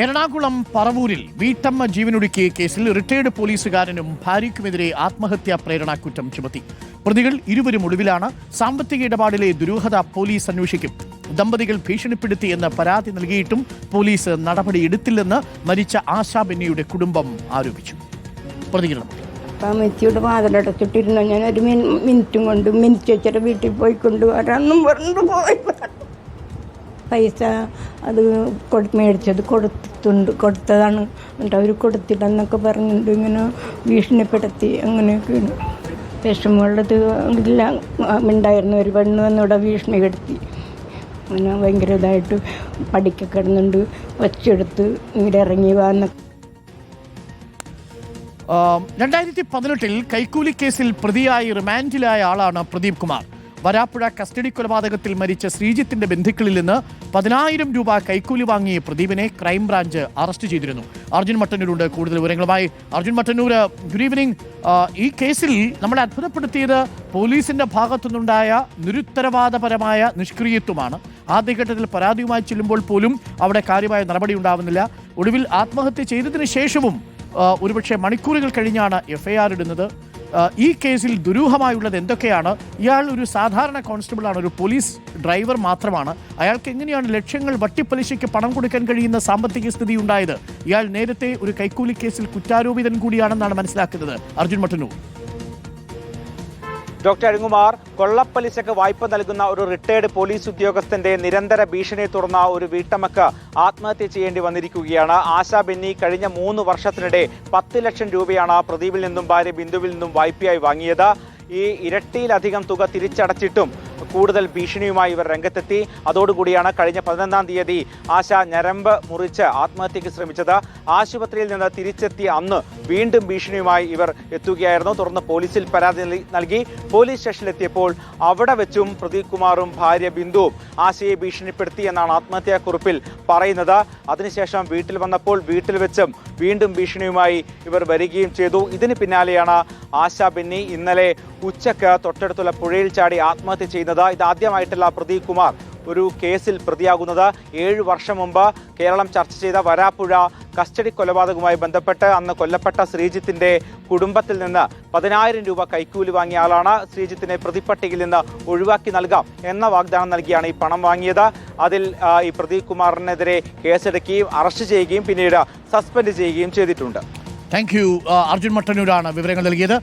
എറണാകുളം പറവൂരിൽ വീട്ടമ്മ ജീവനൊടുക്കിയ കേസിൽ റിട്ടയർഡ് പോലീസുകാരനും ഭാര്യയ്ക്കുമെതിരെ ആത്മഹത്യാ പ്രേരണ കുറ്റം ചുമത്തി. പ്രതികൾ ഇരുവരും ഒളിവിലാണ് സാമ്പത്തിക ഇടപാടിലെ ദുരൂഹത പോലീസ് അന്വേഷിക്കും. ദമ്പതികൾ ഭീഷണിപ്പെടുത്തി എന്ന പരാതി നൽകിയിട്ടും പോലീസ് നടപടിയെടുത്തില്ലെന്ന് മരിച്ച ആശാ ബെന്നിയുടെ കുടുംബം ആരോപിച്ചു. പ്രതികരണം. അപ്പം മെച്ചിയുടെ വാതിലടച്ചിട്ടിരുന്ന ഞാൻ ഒരു മിനിറ്റും കൊണ്ട് മിനിറ്റ് വെച്ചിട്ട് വീട്ടിൽ പോയി കൊണ്ടുവരാമെന്നും പറഞ്ഞു പോയി. പൈസ അത് കൊടു മേടിച്ചത് കൊടുത്തിട്ടുണ്ട് കൊടുത്തതാണ് എന്നിട്ട് അവർ കൊടുത്തില്ലെന്നൊക്കെ പറഞ്ഞിട്ട് ഇങ്ങനെ ഭീഷണിപ്പെടുത്തി അങ്ങനെയൊക്കെയാണ് വിഷമമുള്ളത് ഇല്ല ഉണ്ടായിരുന്നു ഒരു പെണ്ണ് വന്നിവിടെ ഭീഷണി കെടുത്തി അങ്ങനെ ഭയങ്കര ഇതായിട്ട് പഠിക്ക കിടന്നുണ്ട് ഒച്ചെടുത്ത് ഇങ്ങനെ ഇറങ്ങി വന്ന രണ്ടായിരത്തി പതിനെട്ടിൽ കൈക്കൂലി കേസിൽ പ്രതിയായി റിമാൻഡിലായ ആളാണ് പ്രദീപ് കുമാർ. വരാപ്പുഴ കസ്റ്റഡി കൊലപാതകത്തിൽ മരിച്ച ശ്രീജിത്തിന്റെ ബന്ധുക്കളിൽ നിന്ന് പതിനായിരം രൂപ കൈക്കൂലി വാങ്ങിയ പ്രദീപിനെ ക്രൈംബ്രാഞ്ച് അറസ്റ്റ് ചെയ്തിരുന്നു. അർജുൻ മട്ടന്നൂരുണ്ട്. കൂടുതൽ വിവരങ്ങളുമായി അർജുൻ മട്ടന്നൂർ ഗുഡ് ഈവനിങ് ഈ കേസിൽ നമ്മളെ അത്ഭുതപ്പെടുത്തിയത് പോലീസിന്റെ ഭാഗത്തുനിന്നുണ്ടായ നിരുത്തരവാദപരമായ നിഷ്ക്രിയത്വമാണ്. ആദ്യഘട്ടത്തിൽ പരാതിയുമായി ചെല്ലുമ്പോൾ പോലും അവിടെ കാര്യമായ നടപടി ഉണ്ടാവുന്നില്ല. ഒടുവിൽ ആത്മഹത്യ ചെയ്തതിനു ശേഷവും ഒരുപക്ഷെ മണിക്കൂറുകൾ കഴിഞ്ഞാണ് എഫ്ഐആർ ഇടുന്നത്. ഈ കേസിൽ ദുരൂഹമായുള്ളത് എന്തൊക്കെയാണ്? ഇയാൾ ഒരു സാധാരണ കോൺസ്റ്റബിളാണ് ഒരു പോലീസ് ഡ്രൈവർ മാത്രമാണ്. അയാൾക്ക് എങ്ങനെയാണ് ലക്ഷങ്ങൾ വട്ടിപ്പലിശയ്ക്ക് പണം കൊടുക്കാൻ കഴിയുന്ന സാമ്പത്തിക സ്ഥിതി ഉണ്ടായത്? ഇയാൾ നേരത്തെ ഒരു കൈക്കൂലി കേസിൽ കുറ്റാരോപിതൻ കൂടിയാണെന്നാണ് മനസ്സിലാക്കുന്നത്. അർജുൻ മട്ടന്നൂർ. ഡോക്ടർ അരുങ്കുമാർ കൊള്ളപ്പലിശക്ക് വായ്പ നൽകുന്ന ഒരു റിട്ടയർഡ് പോലീസ് ഉദ്യോഗസ്ഥന്റെ നിരന്തര ഭീഷണിയെ തുടർന്ന ഒരു വീട്ടമ്മക്ക് ആത്മഹത്യ ചെയ്യേണ്ടി വന്നിരിക്കുകയാണ്. ആശാ ബെന്നി കഴിഞ്ഞ മൂന്ന് വർഷത്തിനിടെ പത്ത് ലക്ഷം രൂപയാണ് പ്രദീപിൽ നിന്നും ഭാര്യ ബിന്ദുവിൽ നിന്നും വായ്പയായി വാങ്ങിയത്. ഈ ഇരട്ടിയിലധികം തുക തിരിച്ചടച്ചിട്ടും കൂടുതൽ ഭീഷണിയുമായി ഇവർ രംഗത്തെത്തി. അതോടുകൂടിയാണ് കഴിഞ്ഞ പതിനൊന്നാം തീയതി ആശ ഞരമ്പ് മുറിച്ച് ആത്മഹത്യയ്ക്ക് ശ്രമിച്ചത്. ആശുപത്രിയിൽ നിന്ന് തിരിച്ചെത്തിയ അന്ന് വീണ്ടും ഭീഷണിയുമായി ഇവർ എത്തുകയായിരുന്നു. തുടർന്ന് പോലീസിൽ പരാതി നൽകി- പോലീസ് സ്റ്റേഷനിലെത്തിയപ്പോൾ അവിടെ വെച്ചും പ്രദീപ് കുമാറും ഭാര്യ ബിന്ദുവും ആശയെ ഭീഷണിപ്പെടുത്തി എന്നാണ് ആത്മഹത്യാക്കുറിപ്പിൽ പറയുന്നത്. അതിനുശേഷം വീട്ടിൽ വന്നപ്പോൾ വീട്ടിൽ വെച്ചും വീണ്ടും ഭീഷണിയുമായി ഇവർ വരികയും ചെയ്തു. ഇതിന് പിന്നാലെയാണ് ആശ ബെന്നി ഇന്നലെ ഉച്ചയ്ക്ക് തൊട്ടടുത്തുള്ള പുഴയിൽ ചാടി ആത്മഹത്യ ചെയ്യുന്നത് ഇതാദ്യമായിട്ടല്ല പ്രദീപ് കുമാർ ഒരു കേസിൽ പ്രതിയാകുന്നത്. ഏഴ് വർഷം മുമ്പ് കേരളം ചർച്ച ചെയ്ത വരാപ്പുഴ കസ്റ്റഡി കൊലപാതകവുമായി ബന്ധപ്പെട്ട് അന്ന് കൊല്ലപ്പെട്ട ശ്രീജിത്തിന്റെ കുടുംബത്തിൽ നിന്ന് പതിനായിരം രൂപ കൈക്കൂലി വാങ്ങിയ ആളാണ് ശ്രീജിത്തിനെ പ്രതിപ്പട്ടികയിൽ നിന്ന് ഒഴിവാക്കി നൽകാം എന്ന വാഗ്ദാനം നൽകിയാണ് ഈ പണം വാങ്ങിയത്. അതിൽ ഈ പ്രദീപ് കുമാറിനെതിരെ കേസെടുക്കുകയും അറസ്റ്റ് ചെയ്യുകയും പിന്നീട് സസ്പെൻഡ് ചെയ്യുകയും ചെയ്തിട്ടുണ്ട്. താങ്ക് യു അർജുൻ മട്ടന്നൂരാണ് വിവരങ്ങൾ നൽകിയത്.